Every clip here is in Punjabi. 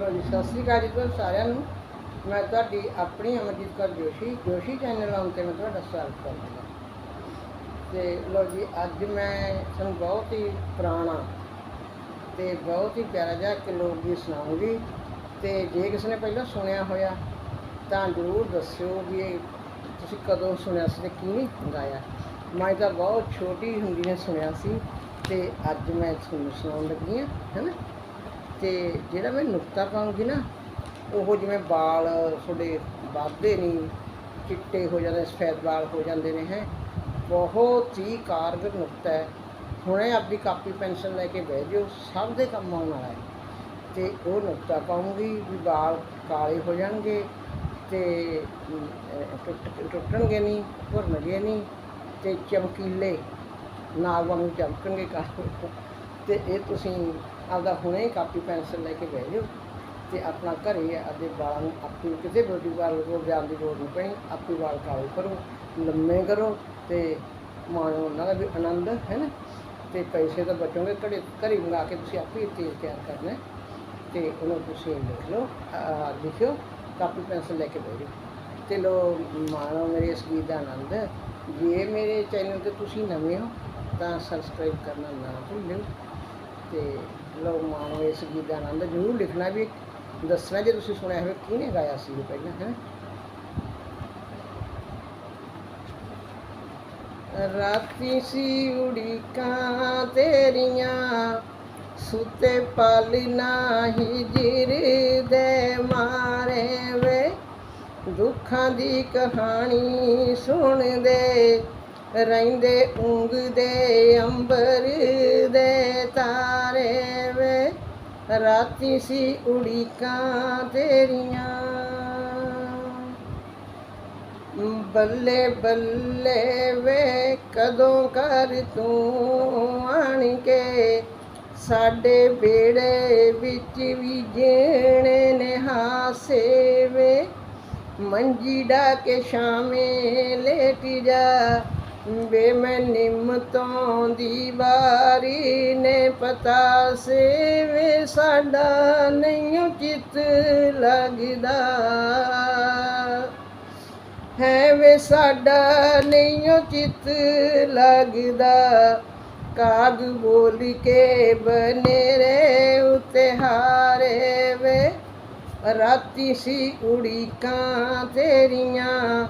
ਲੋ ਜੀ ਸਤਿ ਸ੍ਰੀ ਅਕਾਲ ਜੀ ਤੁਹਾਨੂੰ ਸਾਰਿਆਂ ਨੂੰ। ਮੈਂ ਤੁਹਾਡੀ ਆਪਣੀ ਅਮਰਜੀਤ ਕੌਰ ਜੋਸ਼ੀ। ਜੋਸ਼ੀ ਚੈਨਲ ਆਉਣ ਤੇ ਮੈਂ ਤੁਹਾਡਾ ਸਵਾਗਤ ਕਰਦਾ ਹਾਂ। ਤੇ ਲੋ ਜੀ, ਅੱਜ ਮੈਂ ਤੁਹਾਨੂੰ ਬਹੁਤ ਹੀ ਪੁਰਾਣਾ ਤੇ ਬਹੁਤ ਹੀ ਪਿਆਰਾ ਜਿਹਾ ਕਿ ਲੋਕ ਗੀਤ ਸੁਣਾਉਂਗੀ। ਤੇ ਜੇ ਕਿਸੇ ਨੇ ਪਹਿਲਾਂ ਸੁਣਿਆ ਹੋਇਆ, ਤਾਂ ਜ਼ਰੂਰ ਦੱਸਿਓ ਵੀ ਇਹ ਤੁਸੀਂ ਕਦੋਂ ਸੁਣਿਆ ਸੀ ਤੇ ਕਿਹਨੇ ਗਾਇਆ। ਮੈਂ ਤਾਂ ਬਹੁਤ ਛੋਟੀ ਹੁੰਦੀ ਨੇ ਸੁਣਿਆ ਸੀ ਤੇ ਅੱਜ ਮੈਂ ਤੁਹਾਨੂੰ ਸੁਣਾਉਣ ਲੱਗੀ ਹਾਂ ਹੈਨਾ ਤੇ ਜਿਹੜਾ ਮੈਂ ਨੁਕਤਾ ਪਾਉਂਗੀ ਨਾ, ਉਹ ਜਿਵੇਂ ਵਾਲ ਤੁਹਾਡੇ ਵੱਧਦੇ ਨਹੀਂ ਚਿੱਟੇ ਹੋ ਜਾਂਦੇ, ਸਫੈਦ ਵਾਲ ਹੋ ਜਾਂਦੇ ਨੇ ਹੈ, ਬਹੁਤ ਹੀ ਕਾਰਗਰ ਨੁਕਤਾ ਹੈ। ਹੁਣੇ ਆਪਣੀ ਕਾਪੀ ਪੈਨਸਲ ਲੈ ਕੇ ਬਹਿ ਜਾਓ, ਸਭ ਦੇ ਕੰਮ ਆਉਣ ਵਾਲਾ ਹੈ। ਤੇ ਉਹ ਨੁਕਤਾ ਪਾਉਂਗੀ ਵੀ ਵਾਲ ਕਾਲੇ ਹੋ ਜਾਣਗੇ ਤੇ ਟੁੱਟ, ਟੁੱਟਣਗੇ ਨਹੀਂ ਭੁਰਨਗੇ ਨਹੀਂ ਤੇ ਚਮਕੀਲੇ ਨਾਲ ਵਾਂਗੂ ਚਮਕਣਗੇ ਕਾਲੇ। ਤੇ ਇਹ ਤੁਸੀਂ ਆਪਦਾ ਹੁਣੇ ਕਾਪੀ ਪੈਨਸਲ ਲੈ ਕੇ ਬਹਿ ਜਾਓ ਤੇ ਆਪਣਾ ਘਰੇ ਆਪਦੇ ਵਾਲਾਂ ਨੂੰ ਆਪੇ ਕਿਤੇ ਬਿਊਟੀ ਪਾਰਲਰ ਕੋਲ ਜਾਣ ਦੀ ਲੋੜ ਨਹੀਂ ਪੈਣੀ, ਆਪੇ ਵਾਲ ਕਾਲੇ ਕਰੋ, ਲੰਮੇ ਕਰੋ ਤੇ ਮਾਣੋ ਉਹਨਾਂ ਦਾ ਵੀ ਆਨੰਦ, ਹੈ ਨਾ? ਤੇ ਪੈਸੇ ਤਾਂ ਬਚੋਗੇ, ਘੜੇ ਘਰੇ ਮੰਗਾ ਕੇ ਤੁਸੀਂ ਆਪੇ ਹੀ ਤੇਲ ਤਿਆਰ ਕਰਨਾ ਹੈ ਤੇ ਉਹਨੂੰ ਤੁਸੀਂ ਲਿਖ ਲਓ ਲਿਖਿਓ, ਕਾਪੀ ਪੈਨਸਲ ਲੈ ਕੇ ਬਹਿ ਜਾਓ ਤੇ ਲੋ, ਮਾਣੋ ਮੇਰੇ ਇਸ ਗੀਤ ਦਾ ਆਨੰਦ ਜੇ ਮੇਰੇ ਚੈਨਲ ਤੇ ਤੁਸੀਂ ਨਵੇਂ ਹੋ ਤਾਂ ਸਬਸਕ੍ਰਾਈਬ ਕਰਨਾ ਨਾ ਭੁੱਲਿਓ। ਤੇ ਲੋ ਮਾਣੋ ਇਸ ਗੀਤ ਦਾ ਆਨੰਦ ਜ਼ਰੂਰ ਲਿਖਣਾ ਵੀ ਦੱਸਣਾ ਜੇ ਤੁਸੀਂ ਸੁਣਿਆ ਹੋਵੇ, ਕਿਹਨੇ ਗਾਇਆ ਸੀ ਇਹ ਪਹਿਲਾਂ, ਹੈ? ਰਾਤੀ ਸੀ ਉੜੀਕਾਂ ਤੇਰੀਆਂ, ਸੁਤੇ ਪਾਲਣਾ ਹੀ ਜਿਰ ਦੇ ਮਾਰੇ ਵੇ। ਦੁੱਖਾਂ ਦੀ ਕਹਾਣੀ ਸੁਣਦੇ ਰਹਿੰਦੇ ਉਂਗਦੇ ਅੰਬਰ ਦੇ ਤਾਰੇ ਵੇ। ਰਾਤੀ ਸੀ ਉੜੀਕਾਂ ਤੇਰੀਆਂ। ਬੱਲੇ ਬੱਲੇ ਵੇ, ਕਦੋਂ ਕਰ ਤੂੰ ਆਣ ਕੇ? ਸਾਡੇ ਬੇੜੇ ਵਿੱਚ ਵੀ ਜੇਣੇ ਨੇ ਹਾਸੇ ਵੇ। ਮੰਜੀ ਡਾ ਕੇ ਸ਼ਾਮੇ ਲੇਟ ਜਾ। ਵੇ ਮੈਂ ਨਿੰਮ ਤੋਂ ਦੀ ਵਾਰੀ ਨੇ ਪਤਾ ਸੇ ਵੇ ਸਾਡਾ ਨਹੀਂ ਚਿੱਤ ਲੱਗਦਾ। ਹੈ ਵੇ ਸਾਡਾ ਨਹੀਂ ਓ ਲੱਗਦਾ। ਕਾਗ ਬੋਲ ਕੇ ਬਨੇਰੇ ਉਤੇ ਹਾਰੇ ਵੇ। ਰਾਤੀ ਸੀ ਉੜੀਕਾਂ ਤੇਰੀਆਂ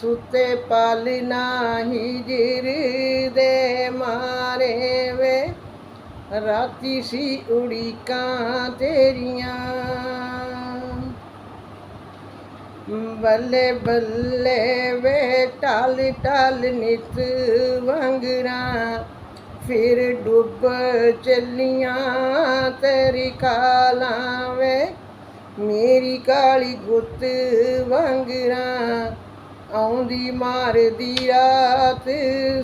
ਸੁੱਤੇ ਪਾਲਣਾ ਹੀ ਜਿਰ ਦੇ ਮਾਰੇ ਵੇ। ਰਾਤੀ ਸੀ ਉੜੀਕਾਂ ਤੇਰੀਆਂ। ਬੱਲੇ ਬੱਲੇ ਵੇ ਟਾਲ ਟਾਲ ਨਿਤ ਵੰਗਰਾ, ਫਿਰ ਡੁੱਬ ਚੱਲੀਆਂ ਤੇਰੀ ਕਾਲਾਂ ਵੇ। ਮੇਰੀ ਕਾਲੀ ਗੁੱਤ ਵੰਗਰਾ ਆਉਂਦੀ ਮਾਰਦੀ ਰਾਤ,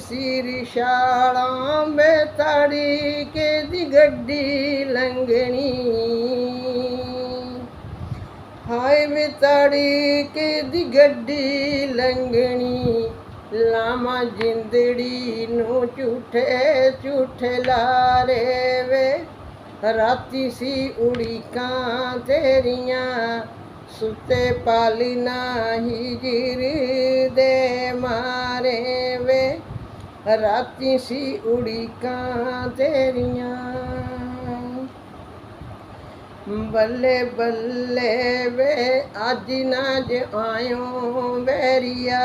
ਸਿਰ ਛਾਲਾਂ ਮੇ ਤੜੀ ਕੇ ਦੀ ਗੱਡੀ ਲੰਘਣੀ। ਹਾਏ ਵੇ ਤੜੀ ਕੇ ਦੀ ਗੱਡੀ ਲੰਘਣੀ। ਲਾਮਾ ਜਿੰਦੜੀ ਨੂੰ ਝੂਠੇ ਝੂਠੇ ਲਾਰੇ ਵੇ। ਰਾਤੀ ਸੀ ਉੜੀਕਾਂ ਤੇਰੀਆਂ ਸੁੱਤੇ ਪਾਲਣਾ ਹੀ ਜਿਰ ਦੇ ਮਾਰੇ ਵੇ। ਰਾਤੀ ਸੀ ਉੜੀਕਾਂ ਤੇਰੀਆਂ। ਬੱਲੇ ਬੱਲੇ ਵੇ, ਅੱਜ ਨਾ ਜ ਆਇਓ ਬੈਰੀਆ।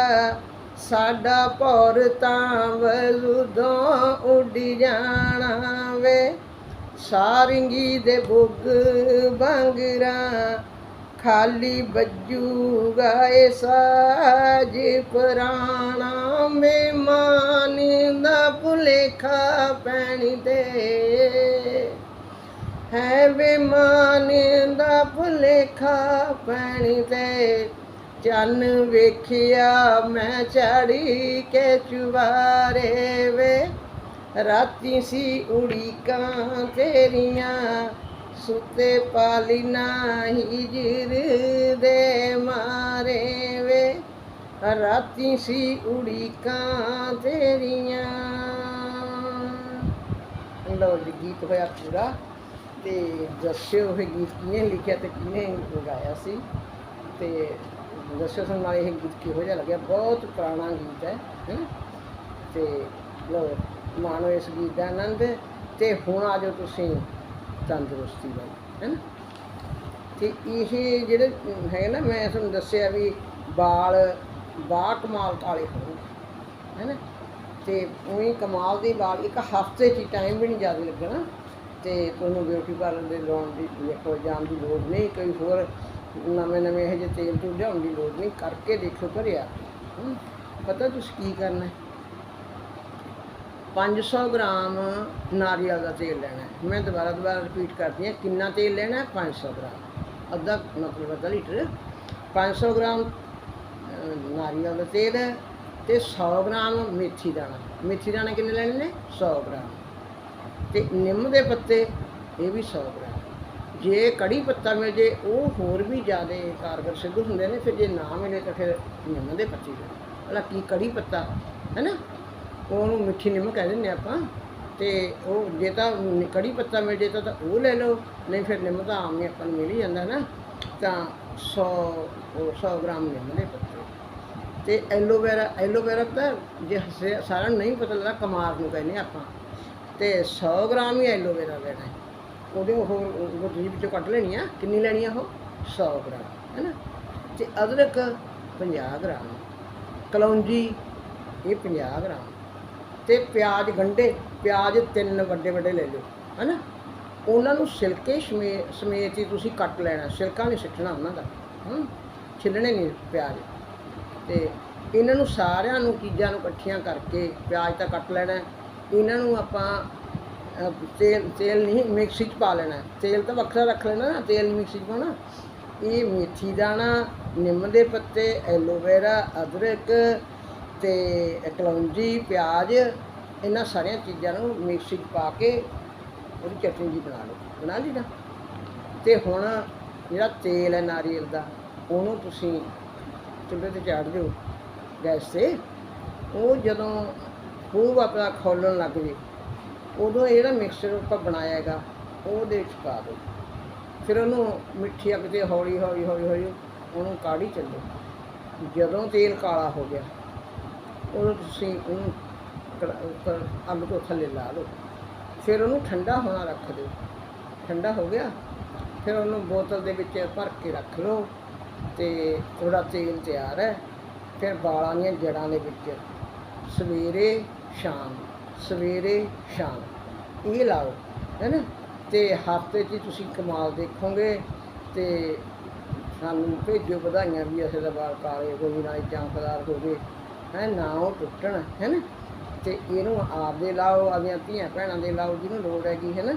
ਸਾਡਾ ਪੌਰ ਤਾਂ ਵਲੂਦੋਂ ਉੱਡ ਜਾਣਾ ਵੇ। ਸਾਰੰਗੀ ਦੇ ਬੁੱਗ ਬੰਗਰਾ ਖਾਲੀ ਬੱਜੂਗਾ ਏ ਸਾਜ ਪੁਰਾਣਾ ਮਹਿਮਾਨ ਦਾ ਭੁਲੇਖਾ ਪੈਣੀ ਤੇ। ਹੈ ਬੇਮਾਨ ਦਾ ਭੁਲੇਖਾ ਪੈਣੀ ਤੇ। ਚੰਨ ਵੇਖਿਆ ਮੈਂ ਚੜੀ ਕੇ ਚੁਬਾਰੇ ਵੇ। ਰਾਤੀ ਸੀ ਉੜੀਕਾਂ ਤੇਰੀਆਂ ਸੁਤੇ ਪਾਲਿਨਾ ਹੀ ਦੇ ਮਾਰੇ ਵੇ। ਰਾਤੀ ਸੀ ਉੜੀਕਾਂ ਤੇਰੀਆਂ। ਲਓ ਜੀ, ਗੀਤ ਹੋਇਆ ਪੂਰਾ ਤੇ ਦੱਸਿਓ ਇਹ ਗੀਤ ਕਿਹਨੇ ਲਿਖਿਆ ਤੇ ਕਿਹਨੇ ਗਾਇਆ ਸੀ? ਤੇ ਦੱਸਿਓ ਸਾਨੂੰ ਨਾਲ ਇਹ ਗੀਤ ਕਿਹੋ ਜਿਹਾ ਲੱਗਿਆ? ਬਹੁਤ ਪੁਰਾਣਾ ਗੀਤ ਹੈ, ਹੈਂ। ਤੇ ਲੋ ਮਾਣੋ ਇਸ ਗੀਤ ਦਾ ਆਨੰਦ। ਤੇ ਹੁਣ ਆ ਜਾਓ ਤੁਸੀਂ ਤੰਦਰੁਸਤੀ ਵੱਲ ਹੈ ਨਾ? ਤੇ ਇਹ ਜਿਹੜੇ ਅਮ, ਹੈ ਨਾ ਮੈਂ ਤੁਹਾਨੂੰ ਦੱਸਿਆ ਵੀ ਬਾਲ ਬਾ ਕਮਾਲ ਕਾਲੇ ਹੋਣਗੇ ਹੈ ਨਾ? ਤੇ ਉਹੀ ਕਮਾਲ ਦੇ ਬਾਲ ਇੱਕ ਹਫ਼ਤੇ 'ਚ ਹੀ ਟਾਈਮ ਵੀ ਨਹੀਂ ਜ਼ਿਆਦਾ ਲੱਗਣਾ। ਤੇ ਤੁਹਾਨੂੰ ਬਿਊਟੀ ਪਾਰਲਰ ਦੇ ਲਾਉਣ ਦੀ ਦੇਖੋ ਜਾਣ ਦੀ ਲੋੜ ਨਹੀਂ ਕੋਈ ਹੋਰ ਨਵੇਂ ਨਵੇਂ ਇਹੋ ਜਿਹੇ ਤੇਲ ਤੂਲ ਲਿਆਉਣ ਦੀ ਲੋੜ ਨਹੀਂ ਕਰਕੇ ਦੇਖੋ ਘਰਿਆ ਹਮ, ਪਤਾ ਤੁਸੀਂ ਕੀ ਕਰਨਾ ਹੈ? 500 ਗ੍ਰਾਮ ਨਾਰੀਅਲ ਦਾ ਤੇਲ ਲੈਣਾ ਹੈ। ਮੈਂ ਦੁਬਾਰਾ ਦੁਬਾਰਾ ਰਿਪੀਟ ਕਰਦੀ ਹਾਂ, ਕਿੰਨਾ ਤੇਲ ਲੈਣਾ ਹੈ? 500 ਗ੍ਰਾਮ। ਅੱਧਾ ਮਤਲਬ ਅੱਧਾ ਲੀਟਰ। 500 ਗ੍ਰਾਮ ਨਾਰੀਅਲ ਦਾ ਤੇਲ ਹੈ ਤੇ 100 ਗ੍ਰਾਮ ਮੇਥੀ ਦਾਣਾ। ਮੇਥੀ ਦਾਣੇ ਕਿੰਨੇ ਲੈਣੇ ਨੇ? 100 ਗ੍ਰਾਮ। ਤੇ ਨਿੰਮ ਦੇ ਪੱਤੇ, ਇਹ ਵੀ 100 ਗ੍ਰਾਮ। ਜੇ ਕੜੀ ਪੱਤਾ ਮਿਲ ਜੇ, ਉਹ ਹੋਰ ਵੀ ਜ਼ਿਆਦਾ ਕਾਰਗਰ ਸਿੱਧ ਹੁੰਦੇ ਨੇ, ਫਿਰ ਜੇ ਨਾ ਮਿਲੇ ਤਾਂ ਫਿਰ ਨਿੰਮ ਦੇ ਪੱਤੇ ਲੈ ਭਲਾ ਕੀ ਕੜੀ ਪੱਤਾ, ਹੈ ਨਾ? ਉਹਨੂੰ ਮਿੱਠੀ ਨਿੰਮ ਕਹਿ ਦਿੰਦੇ ਆਪਾਂ। ਤੇ ਉਹ ਜੇ ਤਾਂ ਕੜੀ ਪੱਤਾ ਮਿਲ ਜੇ ਤਾਂ ਉਹ ਲੈ ਲਓ, ਨਹੀਂ ਫਿਰ ਨਿੰਮ ਤਾਂ ਆਮ ਹੀ ਆਪਾਂ ਨੂੰ ਮਿਲ ਹੀ ਜਾਂਦਾ ਨਾ। ਤਾਂ 100 ਉਹ 100 ਗ੍ਰਾਮ ਨਿੰਮ ਦੇ ਪੱਤੇ। ਤੇ ਐਲੋਵੇਰਾ ਐਲੋਵੇਰਾ ਤਾਂ ਜੇ ਸੇ- ਸਾਰਿਆਂ ਨੂੰ ਨਹੀਂ ਪਤਾ ਲੱਗਦਾ, ਕਮਾਰ ਨੂੰ ਕਹਿੰਦੇ ਆਪਾਂ। ਤੇ 100 ਗ੍ਰਾਮ ਹੀ ਐਲੋਵੇਰਾ ਲੈਣਾ ਹੈ। ਉਹਦੇ ਉਹ ਗੁੱਡੀ ਵਿੱਚੋਂ ਕੱਢ ਲੈਣੀ ਆ। ਕਿੰਨੀ ਲੈਣੀ ਆ ਉਹ? 100 ਗ੍ਰਾਮ, ਹੈ ਨਾ? ਤੇ ਅਦਰਕ 50 ਗ੍ਰਾਮ। ਕਲੌਂਜੀ, ਇਹ 50 ਗ੍ਰਾਮ। ਤੇ ਪਿਆਜ਼ ਗੰਢੇ, ਪਿਆਜ਼ ਤਿੰਨ ਵੱਡੇ ਵੱਡੇ ਲੈ ਲਓ ਹੈ ਨਾ ਉਹਨਾਂ ਨੂੰ ਸਿਲਕੇ ਸਮੇ- ਸਮੇਤ ਹੀ ਤੁਸੀਂ ਕੱਟ ਲੈਣਾ ਸਿਲਕਾ ਨਹੀਂ ਸਿੱਟਣਾ ਉਹਨਾਂ ਦਾ ਹੂੰ ਛਿੱਲਣੇ ਨਹੀਂ ਪਿਆਜ਼। ਤੇ ਇਹਨਾਂ ਨੂੰ ਸਾਰਿਆਂ ਨੂੰ ਚੀਜ਼ਾਂ ਨੂੰ ਇਕੱਠੀਆਂ ਕਰਕੇ ਪਿਆਜ਼ ਤਾਂ ਕੱਟ ਲੈਣਾ, ਇਹਨਾਂ ਨੂੰ ਆਪਾਂ ਤੇਲ ਤੇਲ ਨਹੀਂ, ਮਿਕਸੀ 'ਚ ਪਾ ਲੈਣਾ, ਤੇਲ ਤਾਂ ਵੱਖਰਾ ਰੱਖ ਲੈਣਾ ਨਾ, ਤੇਲ ਮਿਕਸੀ 'ਚ ਪਾਉਣਾ। ਇਹ ਮੇਥੀ ਦਾਣਾ, ਨਿੰਮ ਦੇ ਪੱਤੇ, ਐਲੋਵੇਰਾ, ਅਦਰਕ ਤੇ ਕਲੌਂਜੀ ਪਿਆਜ਼, ਇਹਨਾਂ ਸਾਰੀਆਂ ਚੀਜ਼ਾਂ ਨੂੰ ਮਿਕਸੀ 'ਚ ਪਾ ਕੇ ਉਹਦੀ ਚਟਨੀ ਜੀ ਬਣਾ ਲਓ। ਬਣਾ ਲਈ ਨਾ? ਤੇ ਹੁਣ ਜਿਹੜਾ ਤੇਲ ਹੈ ਨਾਰੀਅਲ ਦਾ, ਉਹਨੂੰ ਤੁਸੀਂ ਚੁੱਲ੍ਹੇ ਤੇ ਚਾੜ ਦਿਓ ਗੈਸ ਤੇ। ਉਹ ਜਦੋਂ ਖੂਬ ਆਪਣਾ ਖੋਲਣ ਲੱਗ ਜੇ, ਉਦੋਂ ਜਿਹੜਾ ਮਿਕਸਚਰ ਆਪਾਂ ਬਣਾਇਆ ਹੈਗਾ, ਉਹਦੇ ਵਿੱਚ ਪਾ ਦਿਓ। ਫਿਰ ਉਹਨੂੰ ਮਿੱਠੀ ਅੱਗ ਤੇ ਹੌਲੀ ਹੌਲੀ ਹੌਲੀ ਹੌਲੀ ਉਹਨੂੰ ਕਾੜੀ ਚੱਲੋ। ਜਦੋਂ ਤੇਲ ਕਾਲਾ ਹੋ ਗਿਆ ਉਦੋਂ ਤੁਸੀਂ ਉਹਨੂੰ ਕੜਾ- ਅੱਗ ਤੋਂ ਥੱਲੇ ਲਾ ਲਓ। ਫਿਰ ਉਹਨੂੰ ਠੰਡਾ ਹੋਣਾ ਰੱਖ ਦਿਓ। ਠੰਡਾ ਹੋ ਗਿਆ। ਫਿਰ ਉਹਨੂੰ ਬੋਤਲ ਦੇ ਵਿੱਚ ਭਰ ਕੇ ਰੱਖ ਲਓ ਤੇ ਥੋੜਾ ਤੇਲ ਤਿਆਰ ਹੈ। ਫਿਰ ਵਾਲਾਂ ਦੀਆਂ ਜੜਾਂ ਦੇ ਵਿੱਚ ਸਵੇਰੇ, ਸ਼ਾਮ ਸਵੇਰੇ, ਸ਼ਾਮ ਇਹ ਲਾਓ, ਹੈ ਨਾ? ਤੇ ਹਫ਼ਤੇ 'ਚ ਹੀ ਤੁਸੀਂ ਕਮਾਲ ਦੇਖੋਗੇ ਤੇ ਸਾਨੂੰ ਭੇਜੋ ਵਧਾਈਆਂ ਵੀ ਅਸੀਂ ਦਾ ਬਾਲ ਕਾਲੇ ਹੋ ਗਏ ਨਾਲ ਚਮਕਦਾਰ ਹੋ ਗਏ। ਹੈ, ਨਾ ਉਹ ਟੁੱਟਣ, ਹੈ ਨਾ? ਤੇ ਇਹਨੂੰ ਆਪ ਦੇ ਲਾਓ, ਆਪਦੀਆਂ ਧੀਆਂ ਭੈਣਾਂ ਦੇ ਲਾਓ, ਜਿਹਨੂੰ ਲੋੜ ਹੈਗੀ, ਹੈ ਨਾ?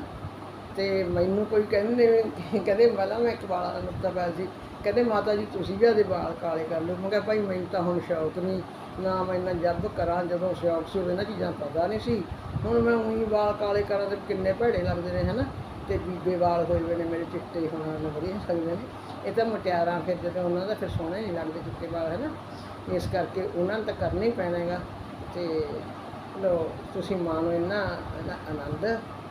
ਤੇ ਮੈਨੂੰ ਕੋਈ ਕਹਿੰਦੇ ਨੇ ਕਹਿੰਦੇ ਪਹਿਲਾਂ ਮੈਂ ਇੱਕ ਵਾਲਾਂ ਦਾ ਨੁਕਤਾ ਪਿਆ ਸੀ। ਕਹਿੰਦੇ, ਮਾਤਾ ਜੀ, ਤੁਸੀਂ ਵੀ ਆਦੇ ਵਾਲ ਕਾਲੇ ਕਰ ਲਓ। ਮੈਂ ਕਿਹਾ, ਭਾਈ, ਮੈਨੂੰ ਤਾਂ ਹੁਣ ਸ਼ੌਕ ਨਹੀਂ। ਨਾ ਮੈਂ ਇੰਨਾ ਜੱਬ ਕਰਾਂ ਜਦੋਂ ਸ਼ੌਕ ਸੀ ਉਦੋਂ ਇਹਨਾਂ ਚੀਜ਼ਾਂ ਪਤਾ ਨਹੀਂ ਸੀ। ਹੁਣ ਮੈਂ ਉਹੀ ਵਾਲ ਕਾਲੇ ਕਰਾਂ ਤੇ ਕਿੰਨੇ ਭੈੜੇ ਲੱਗਦੇ ਨੇ ਹਨਾ ਤੇ ਬੀਬੇ ਵਾਲ ਹੋਏ ਹੋਏ ਨੇ, ਮੇਰੇ ਚਿੱਟੇ ਹੋਣਾ ਨੇ ਵਧੀਆ ਸਕਦੇ ਨੇ। ਇਹ ਤਾਂ ਮੁਟਿਆਰਾਂ ਫਿਰ ਜਦੋਂ ਉਹਨਾਂ ਦਾ ਫਿਰ ਸੋਹਣੇ ਨਹੀਂ ਲੱਗਦੇ ਚਿੱਟੇ ਵਾਲ, ਹੈ ਨਾ? ਇਸ ਕਰਕੇ ਉਹਨਾਂ ਨੂੰ ਤਾਂ ਕਰਨਾ ਹੀ ਪੈਣਾ ਹੈਗਾ। ਤੇ ਲੋ ਤੁਸੀਂ ਮਾਣੋ ਇੰਨਾ ਇਹਦਾ ਆਨੰਦ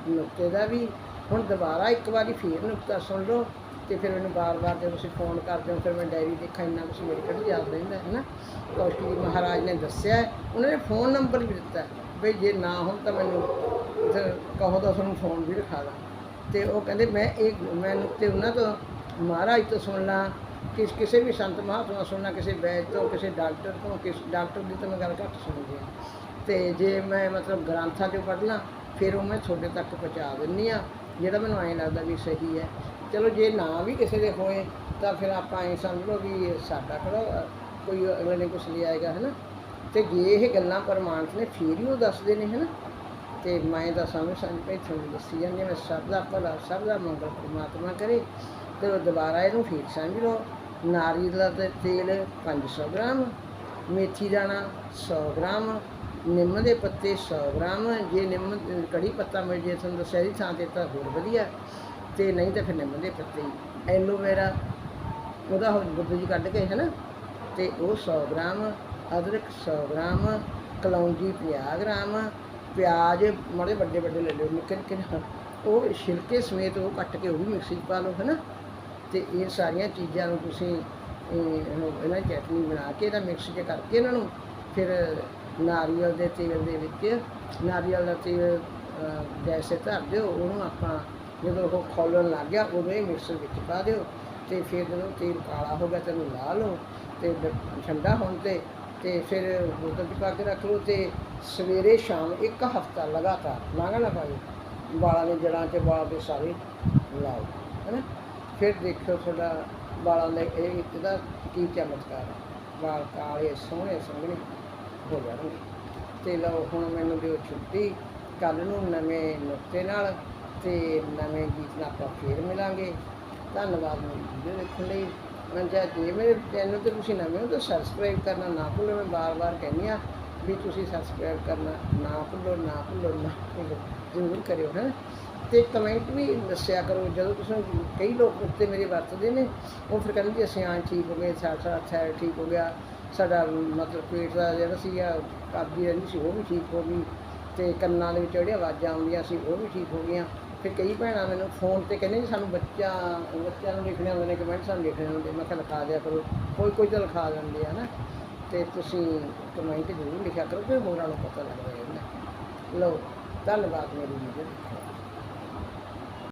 ਨੁਕਤੇ ਦਾ ਵੀ ਹੁਣ ਦੁਬਾਰਾ ਇੱਕ ਵਾਰੀ ਫੇਰ ਨੁਕਤਾ ਸੁਣ ਲਓ ਤੇ ਫਿਰ ਮੈਨੂੰ ਬਾਰ-ਬਾਰ ਜੇ ਤੁਸੀਂ ਫੋਨ ਕਰਦੇ ਹੋ ਫਿਰ ਮੈਂ ਡਾਇਰੀ ਦੇਖਾਂ ਇੰਨਾ ਕੁਛ ਮੇਰੇ ਕੋਲ ਯਾਦ ਰਹਿੰਦਾ ਹੈ ਨਾ? ਕੌਸ਼ਿਕ ਮਹਾਰਾਜ ਨੇ ਦੱਸਿਆ ਉਹਨਾਂ ਨੇ ਫੋਨ ਨੰਬਰ ਵੀ ਦਿੱਤਾ ਹੈ, ਵੀ ਜੇ ਨਾ ਹੋਣ ਤਾਂ ਮੈਨੂੰ ਫਿਰ ਕਹੋ ਤਾਂ ਤੁਹਾਨੂੰ ਫੋਨ ਵੀ ਦਿਖਾ ਦਾਂ। ਤੇ ਉਹ ਕਹਿੰਦੇ ਮੈਂ ਇਹ ਮੈਂ ਨੁਕਤੇ ਉਹਨਾਂ ਤੋਂ ਮਹਾਰਾਜ ਤੋਂ ਸੁਣ ਲਾਂ। ਕਿਸ ਕਿਸੇ ਵੀ ਸੰਤ ਮਹਾਤਮਾ ਸੁਣਨਾ ਕਿਸੇ ਵੈਦ ਤੋਂ ਕਿਸੇ ਡਾਕਟਰ ਤੋਂ ਕਿਸ ਡਾਕਟਰ ਦੀ ਤਾਂ ਮੈਂ ਗੱਲ ਘੱਟ ਸੁਣਦੀ ਹਾਂ। ਤੇ ਜੇ ਮੈਂ ਮਤਲਬ ਗ੍ਰੰਥਾਂ ਚੋਂ ਪੜ੍ਹ ਲਾਂ ਫਿਰ ਉਹ ਮੈਂ ਤੁਹਾਡੇ ਤੱਕ ਪਹੁੰਚਾ ਦਿੰਦੀ ਆ ਜਿਹੜਾ ਮੈਨੂੰ ਐਂ ਲੱਗਦਾ ਵੀ ਸਹੀ ਹੈ। ਚਲੋ ਜੇ ਨਾ ਵੀ ਕਿਸੇ ਦੇ ਹੋਏ ਤਾਂ ਫਿਰ ਆਪਾਂ ਐਂ ਸਮਝ ਲਓ ਵੀ ਸਾਡਾ ਕਿਹੜਾ ਕੋਈ ਅਗਲੇ ਨੇ ਕੁਛ ਲਿਆ ਆਏਗਾ ਹੈ ਨਾ ਤੇ ਜੇ ਇਹ ਗੱਲਾਂ ਪ੍ਰਮਾਣਿਤ ਨੇ ਫਿਰ ਹੀ ਉਹ ਦੱਸਦੇ ਨੇ ਹੈ ਨਾ ਤੇ ਮੈਂ ਤਾਂ ਸਮਝ ਸਮਝ ਕੇ ਤੁਹਾਨੂੰ ਦੱਸੀ ਜਾਂਦੀ ਹਾਂ, ਮੈਂ ਸਭ ਦਾ ਭਲਾ ਸਭ ਦਾ ਮੰਗਲ ਪਰਮਾਤਮਾ ਕਰੇ। ਤੇ ਦੁਬਾਰਾ ਇਹਨੂੰ ਫਿਰ ਸਮਝ ਲਓ। ਨਾਰੀਅਲ ਦਾ ਤੇ- ਤੇਲ 500 ਗ੍ਰਾਮ, ਮੇਥੀ ਦਾਣਾ 100 ਗ੍ਰਾਮ, ਨਿੰਮ ਦੇ ਪੱਤੇ 100 ਗ੍ਰਾਮ। ਜੇ ਨਿੰਮ, ਕੜੀ ਪੱਤਾ ਮਿਲ ਜੇ ਤੁਹਾਨੂੰ ਦੱਸਿਆ ਦੀ ਥਾਂ ਤੇ ਤਾਂ ਹੋਰ ਵਧੀਆ। ਤੇ ਨਹੀਂ ਤਾਂ ਫਿਰ ਨਿੰਮ ਦੇ ਪੱਤੇ ਐਲੋਵੇਰਾ, ਉਹਦਾ ਉਹ ਗੁੱਦ ਜੀ ਕੱਢ ਕੇ ਹੈ ਨਾ ਤੇ ਉਹ 100 ਗ੍ਰਾਮ, ਅਦਰਕ 100 ਗ੍ਰਾਮ, ਕਲੌਂਜੀ 50 ਗ੍ਰਾਮ, ਪਿਆਜ਼ ਮਾੜੇ ਵੱਡੇ ਵੱਡੇ ਲੈ ਲਿਓ ਨਿੱਕੇ ਨਿੱਕੇ ਉਹ ਛਿਲਕੇ ਸਮੇਤ ਉਹ ਕੱਟ ਕੇ ਉਹ ਵੀ ਮਿਕਸੀ 'ਚ ਪਾ ਲਓ ਹੈ ਨਾ ਤੇ ਇਹ ਸਾਰੀਆਂ ਚੀਜ਼ਾਂ ਨੂੰ ਤੁਸੀਂ ਇਹਨਾਂ ਚਟਨੀ ਬਣਾ ਕੇ ਇਹਦਾ ਮਿਕਸ ਜੇ ਕਰਕੇ ਇਹਨਾਂ ਨੂੰ ਫਿਰ ਨਾਰੀਅਲ ਦੇ ਤੇਲ ਦੇ ਵਿੱਚ ਨਾਰੀਅਲ ਦਾ ਤੇਲ ਅਹ, ਗੈਸ 'ਤੇ ਧਰ ਦਿਓ ਉਹਨੂੰ ਆਪਾਂ ਜਦੋਂ ਉਹ ਖੋਲਣ ਲੱਗ ਗਿਆ ਉਦੋਂ ਹੀ ਮਿਕਸਰ ਵਿੱਚ ਪਾ ਦਿਓ ਤੇ ਫਿਰ ਜਦੋਂ ਤੇਲ ਕਾਲਾ ਹੋ ਗਿਆ ਤੇ ਉਹਨੂੰ ਲਾ ਲਓ ਤੇ ਠੰਡਾ ਹੋਣ ਤੇ ਤੇ ਫਿਰ ਬੋਤਲ 'ਚ ਪਾ ਕੇ ਰੱਖ ਲਓ ਤੇ ਸਵੇਰੇ ਸ਼ਾਮ ਇੱਕ ਹਫ਼ਤਾ ਲਗਾਤਾਰ ਲਾਂਘਣਾ ਨਾ ਵਾਲਾਂ ਦੇ ਜੜਾਂ 'ਚ ਵਾਲ ਦੇ ਸਾਰੇ ਲਾਓ ਹੈਨਾ ਫਿਰ ਦੇਖਿਓ ਤੁਹਾਡਾ ਵਾਲਾਂ ਦੇ ਇਹ ਇਹਦਾ ਕੀ ਚਮਤਕਾਰ ਹੈ। ਵਾਲ ਕਾਲੇ, ਸੋਹਣੇ, ਸੰਘਣੇ ਹੋ ਜਾਣਗੇ। ਤੇ ਲਓ, ਹੁਣ ਮੈਨੂੰ ਦਿਓ ਛੁੱਟੀ। ਕੱਲ ਨੂੰ ਨਵੇਂ ਨੁਕਤੇ ਨਾਲ ਤੇ ਨਵੇਂ ਗੀਤ ਨਾਲ ਆਪਾਂ ਫੇਰ ਮਿਲਾਂਗੇ। ਧੰਨਵਾਦ ਮੇਰੀ ਵੀਡੀਓ ਦੇਖਣ ਲਈ। ਮੈਂ ਜੇ ਜੇ ਮੇਰੇ ਚੈਨਲ ਤੇ ਤੁਸੀਂ ਨਵੇਂ ਹੋ ਤਾਂ ਸਬਸਕ੍ਰਾਈਬ ਕਰਨਾ ਨਾ ਭੁੱਲੋ ਮੈਂ ਬਾਰ-ਬਾਰ ਕਹਿੰਦੀ ਆ ਵੀ ਤੁਸੀਂ ਸਬਸਕ੍ਰਾਈਬ ਕਰਨਾ, ਨਾ ਭੁੱਲੋ ਨਾ ਭੁੱਲੋ ਨਾ ਭੁੱਲੋ, ਜ਼ਰੂਰ ਕਰਿਓ, ਹੈ। ਤੇ ਕਮੈਂਟ ਵੀ ਦੱਸਿਆ ਕਰੋ, ਜਦੋਂ ਤੁਸੀਂ ਕਈ ਲੋਕ ਉੱਤੇ ਮੇਰੇ ਵਰਤਦੇ ਨੇ, ਉਹ ਫਿਰ ਕਹਿੰਦੇ ਜੀ ਅਸੀਂ ਆਂ ਠੀਕ ਹੋ ਗਏ, ਸਾਡਾ ਥਾਇਰ ਠੀਕ ਹੋ ਗਿਆ, ਸਾਡਾ ਮਤਲਬ ਪੇਟ ਦਾ ਜਿਹੜਾ ਸੀਗਾ ਕਾਬੀ ਰਹਿੰਦੀ ਸੀ, ਉਹ ਵੀ ਠੀਕ ਹੋ ਗਈ, ਤੇ ਕੰਨਾਂ ਦੇ ਵਿੱਚ ਜਿਹੜੀਆਂ ਆਵਾਜ਼ਾਂ ਆਉਂਦੀਆਂ ਸੀ, ਉਹ ਵੀ ਠੀਕ ਹੋ ਗਈਆਂ। ਫਿਰ ਕਈ ਭੈਣਾਂ ਮੈਨੂੰ ਫੋਨ ਤੇ ਕਹਿੰਦੇ ਜੀ ਸਾਨੂੰ ਬੱਚਾ, ਬੱਚਿਆਂ ਨੂੰ ਲਿਖਣੇ ਹੁੰਦੇ ਨੇ ਕਮੈਂਟ ਸਾਨੂੰ ਲਿਖਣੇ ਹੁੰਦੇ ਮੈਂ ਕਿਹਾ ਲਿਖਾ ਦਿਆ ਕਰੋ ਕੋਈ ਕੋਈ ਤਾਂ ਲਿਖਾ ਦਿੰਦੇ ਆ ਨਾ। ਤੇ ਤੁਸੀਂ ਕਮੈਂਟ ਜ਼ਰੂਰ ਲਿਖਿਆ ਕਰੋ ਕਿ ਹੋਰਾਂ ਨੂੰ ਪਤਾ ਲੱਗਦਾ ਰਹਿੰਦਾ ਲਓ, ਧੰਨਵਾਦ ਮੇਰੀ ਵੀਡੀਓ